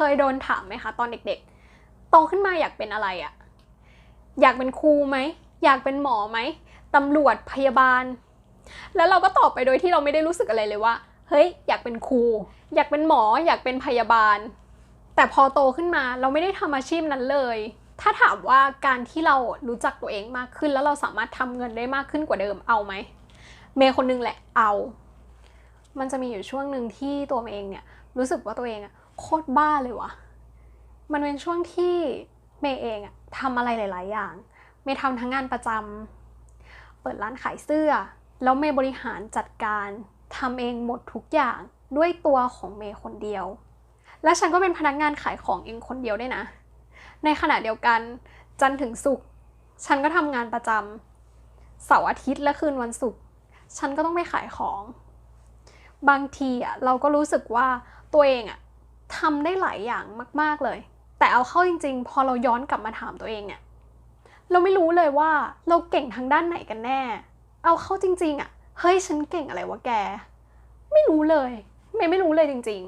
เคยโดนถามไหมคะตอนเด็กๆ โตขึ้นมาอยากเป็นอะไรอะอยากเป็นครูไหม อยากเป็นหมอไหมตำรวจพยาบาล แล้วเราก็ตอบไปโดยที่เราไม่ได้รู้สึกอะไรเลยว่า เฮ้ย อยากเป็นครู อยากเป็นหมอ อยากเป็นพยาบาล แต่พอโตขึ้นมาเราไม่ได้ทำอาชีพนั้นเลย ถ้าถามว่าการที่เรารู้จักตัวเองมากขึ้น แล้วเราสามารถทำเงินได้มากขึ้นกว่าเดิมเอาไหม เมย์คนนึงแหละเอา มันจะมีอยู่ช่วงหนึ่งที่ตัวเมย์เองเนี่ยรู้สึกว่าตัวเองอะ โคตรบ้าเลยวะมันเป็นช่วงที่เมย์เองอะทำอะไรหลาย ๆ อย่าง เมย์ทำทั้งงานประจำ เปิดร้านขายเสื้อ แล้วเมย์บริหารจัดการทำเองหมดทุกอย่างด้วยตัวของเมย์คนเดียว และฉันก็เป็นพนักงานขายของเองคนเดียวด้วยนะ ในขณะเดียวกันจันถึงศุกร์ฉันก็ทำงานประจำเสาร์อาทิตย์และคืนวันศุกร์ฉันก็ต้องไปขายของ บางทีอะเราก็รู้สึกว่าตัวเองอะ ทำได้หลายอย่างมาก ๆเลย แต่เอาเข้าจริง ๆ พอเราย้อนกลับมาถามตัวเองเนี่ย เราไม่รู้เลยว่าเราเก่งทางด้านไหนกันแน่ เอาเข้าจริง ๆอะ เฮ้ยฉันเก่งอะไรวะแก ไม่รู้เลยเมย์ไม่รู้เลยจริง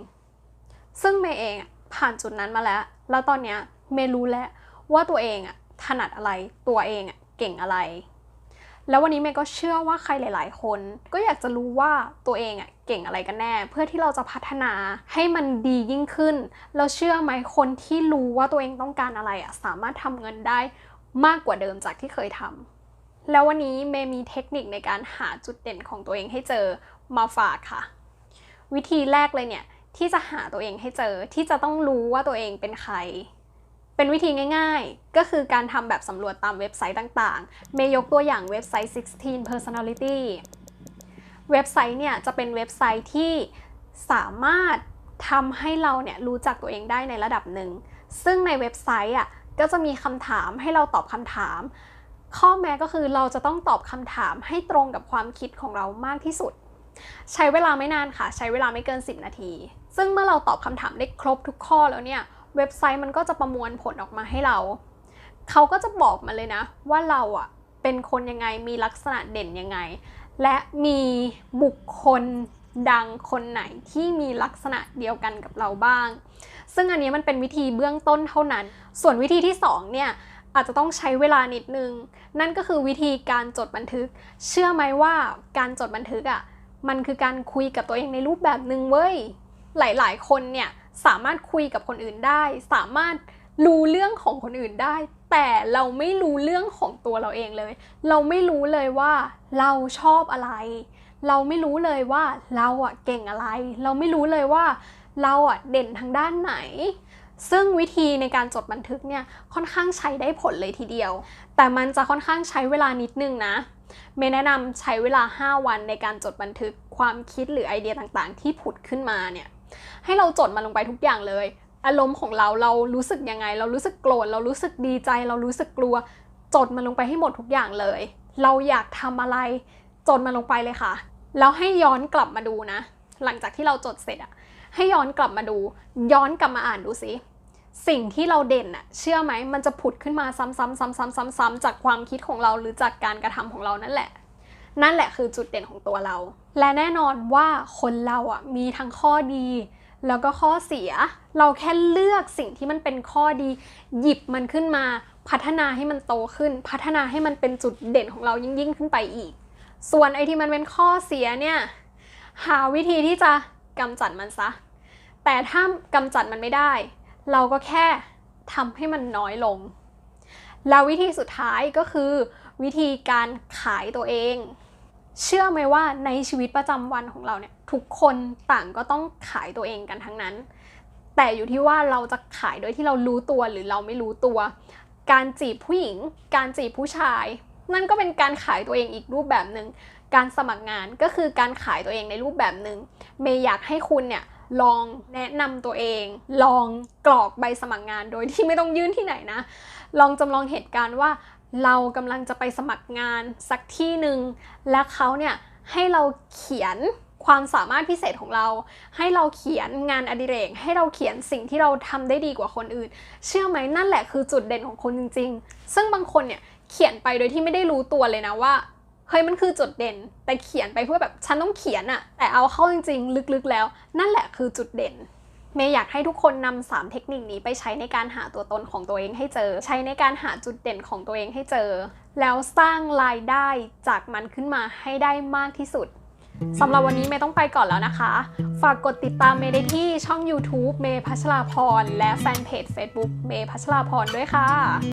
ๆ ซึ่งเมย์เองอะผ่านจุดนั้นมาแล้ว แล้วตอนเนี้ยเมย์รู้แล้วว่าตัวเองอะถนัดอะไร ตัวเองอะเก่งอะไร แล้ววันนี้เมย์ก็เชื่อว่าใครหลาย ๆ คน ก็อยากจะรู้ว่าตัวเองอะเก่งอะไรกันแน่ เพื่อที่เราจะพัฒนาให้มันดียิ่งขึ้นแล้วเชื่อไหมคนที่รู้ว่าตัวเองต้องการอะไรอะสามารถทำเงินได้มากกว่าเดิมจากที่เคยทำแล้ววันนี้เมย์มีเทคนิคในการหาจุดเด่นของตัวเองให้เจอมาฝากค่ะ วิธีแรกเลยเนี่ยที่จะหาตัวเองให้เจอที่จะต้องรู้ว่าตัวเองเป็นใคร เป็นวิธีง่ายๆ ก็คือการทำแบบสำรวจตามเว็บไซต์ต่างๆ เมย์ยกตัวอย่างเว็บไซต์ 16 personality เว็บไซต์เนี่ยจะเป็นเว็บไซต์ที่สามารถทำให้เราเนี่ยรู้จักตัวเองได้ในระดับหนึ่ง ซึ่งในเว็บไซต์อะก็จะมีคำถามให้เราตอบคำถาม ข้อแม้ก็คือเราจะต้องตอบคำถามให้ตรงกับความคิดของเรามากที่สุด ใช้เวลาไม่นานค่ะ ใช้เวลาไม่เกิน 10 นาที ซึ่งเมื่อเราตอบคำถามได้ครบทุกข้อแล้วเนี่ย เว็บไซต์มันก็จะประมวลผลออกมาให้เรา เขาก็จะบอกมาเลยนะ ว่าเราอะเป็นคนยังไงมีลักษณะเด่นยังไง และมีบุคคลดังคนไหนที่มีลักษณะเดียวกันกับเราบ้าง ซึ่งอันนี้มันเป็นวิธีเบื้องต้นเท่านั้น ส่วนวิธีที่สองเนี่ยอาจจะต้องใช้เวลานิดนึง นั่นก็คือวิธีการจดบันทึก เชื่อไหมว่าการจดบันทึกอะมันคือการคุยกับตัวเองในรูปแบบหนึ่งเว้ย หลายๆ คนเนี่ย สามารถคุยกับคนอื่นได้ สามารถรู้เรื่องของคนอื่นได้ แต่เราไม่รู้เรื่องของตัวเราเองเลย เราไม่รู้เลยว่าเราชอบอะไร เราไม่รู้เลยว่าเราอะเก่งอะไร เราไม่รู้เลยว่าเราอะเด่นทางด้านไหน ซึ่งวิธีในการจดบันทึกเนี่ยค่อนข้างใช้ได้ผลเลยทีเดียว แต่มันจะค่อนข้างใช้เวลานิดนึงนะเมย์แนะนำใช้เวลา 5 วันในการจดบันทึกความคิดหรือไอเดียต่างๆ ที่ผุดขึ้นมาเนี่ย ให้เราจดมันลงไปทุกอย่างเลย อารมณ์ของเราเรารู้สึกยังไง เรารู้สึกโกรธเรารู้สึกดีใจ เรารู้สึกกลัว จดมันลงไปให้หมดทุกอย่างเลย เราอยากทำอะไร จดมันลงไปเลยค่ะ แล้วให้ย้อนกลับมาดูนะ หลังจากที่เราจดเสร็จอะให้ย้อนกลับมาดู ย้อนกลับมาอ่านดูสิสิ่งที่เราเด่นอะเชื่อไหมมันจะผุดขึ้นมาซ้ำๆๆๆๆจากความคิดของเราหรือจากการกระทำของเรานั่นแหละ นั่นแหละคือจุดเด่นของตัวเรา และแน่นอนว่าคนเราอะมีทั้งข้อดี แล้วก็ข้อเสีย เราแค่เลือกสิ่งที่มันเป็นข้อดี หยิบมันขึ้นมา พัฒนาให้มันโตขึ้น พัฒนาให้มันเป็นจุดเด่นของเรายิ่งยิ่งขึ้นไปอีก ส่วนไอ้ที่มันเป็นข้อเสียเนี่ยหาวิธีที่จะกำจัดมันซะ แต่ถ้ากำจัดมันไม่ได้ เราก็แค่ทำให้มันน้อยลง แล้ววิธีสุดท้ายก็คือวิธีการขายตัวเอง เชื่อไหมว่าในชีวิตประจำวันของเราเนี่ยทุกคนต่างก็ต้องขายตัวเองกันทั้งนั้น แต่อยู่ที่ว่าเราจะขายโดยที่เรารู้ตัวหรือเราไม่รู้ตัว การจีบผู้หญิง การจีบผู้ชาย นั่นก็เป็นการขายตัวเองอีกรูปแบบหนึ่งการสมัครงานก็คือการขายตัวเองในรูปแบบหนึ่งเมย์อยากให้คุณเนี่ยลองแนะนำตัวเอง ลองกรอกใบสมัครงานโดยที่ไม่ต้องยื่นที่ไหนนะ ลองจำลองเหตุการณ์ว่า เรากำลังจะไปสมัครงานสักที่หนึ่งและเขาเนี่ยให้เราเขียนความสามารถพิเศษของเรา ให้เราเขียนงานอดิเรก ให้เราเขียนสิ่งที่เราทำได้ดีกว่าคนอื่น เชื่อไหมนั่นแหละคือจุดเด่นของคนจริง ๆ ซึ่งบางคนเนี่ยเขียนไปโดยที่ไม่ได้รู้ตัวเลยนะว่าเฮ้ยมันคือจุดเด่น แต่เขียนไปเพื่อแบบฉันต้องเขียนอะแต่เอาเข้าจริง ๆ ลึกๆแล้ว นั่นแหละคือจุดเด่น เมย์อยากให้ทุกคนนำสามเทคนิคนี้ไปใช้ในการหาตัวตนของตัวเองให้เจอ ใช้ในการหาจุดเด่นของตัวเองให้เจอ แล้วสร้างรายได้จากมันขึ้นมาให้ได้มากที่สุดสำหรับวันนี้เมย์ต้องไปก่อนแล้วนะคะ ฝากกดติดตามเมย์ได้ที่ช่อง YouTube เมย์พัชราพร และแฟนเพจ Facebook เมย์พัชราพรด้วยค่ะ